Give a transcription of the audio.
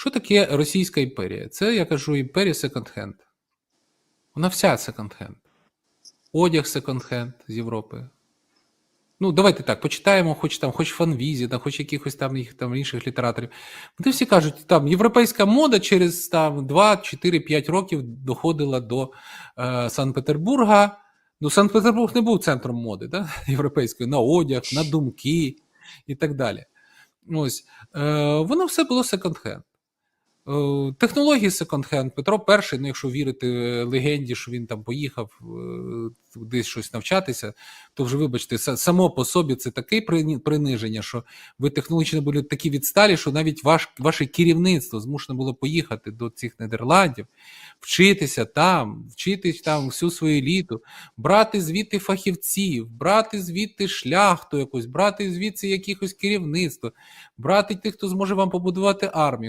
Що таке Російська імперія? Це я кажу імперія секонд-хенд. Вона вся секонд-хенд. Одяг секонд-хенд з Європи. Ну, давайте так, почитаємо, хоч там, хоч фанвізі, там, хоч якихось там їх там інших літераторів. Вони всі кажуть, там європейська мода через там 2, 4, 5 років доходила до е, Санкт-Петербурга. Ну, Санкт-Петербург не був центром моди, да? європейської, на одяг, на думки і так далі. Ось е, воно все було секонд-хенд. Е, Технології секонд-хенд. Петро І, ну, якщо вірити легенді, що він там поїхав е, десь щось навчатися, то вже вибачте, са- само по собі це таке приниження, що ви технологічно були такі відсталі, що навіть ваш, ваше керівництво змушено було поїхати до цих Нідерландів, вчитися там, вчити там всю свою еліту, брати звідти фахівців, брати звідти шляхту якусь, брати звідси якихось керівництво, брати тих, хто зможе вам побудувати армію.